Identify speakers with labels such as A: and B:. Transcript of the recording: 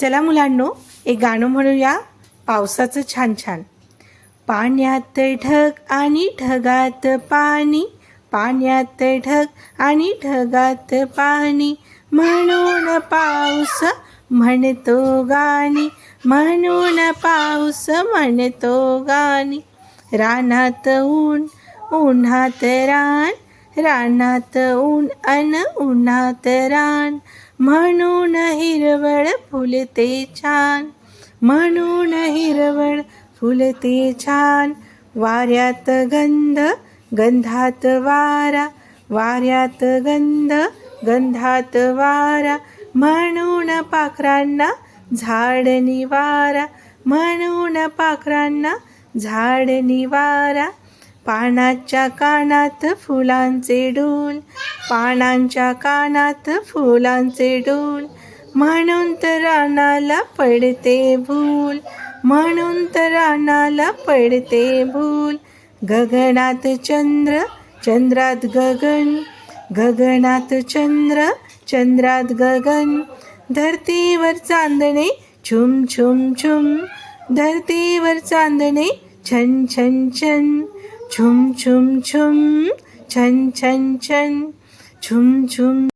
A: चला मुलांनो एक गाणं म्हणूया. पावसाचं छान छान. पाण्यात ढग आणि ढगात पाणी पाण्यात ढग आणि ढगात पाणी. म्हणून पाऊस म्हणतो गाणी म्हणून पाऊस म्हणतो गाणी. रानात ऊन उन्हात रान रानात ऊन अन उन्हात रान. म्हणून हिरवळ फुलते छान. म्हणून हिरवळ फुलते छान. वाऱ्यात गंध गंधात वारा. वाऱ्यात गंध गंधात वारा. म्हणून पाखरांना झाड निवारा. म्हणून पाखरांना झाड निवारा. पानाच्या कानात फुलांचे डोल पानांच्या कानात फुलांचे डोल म्हणून तर रानाला पडते भूल म्हणून तर रानाला पडते भूल. गगनात चंद्र चंद्रात गगन. गगनात चंद्र चंद्रात गगन. धरतीवर चांदणे छुम छुम छुम. धरतीवर चांदणे छन छन छन. छुम छुम छुम छन छन छन छुम छुम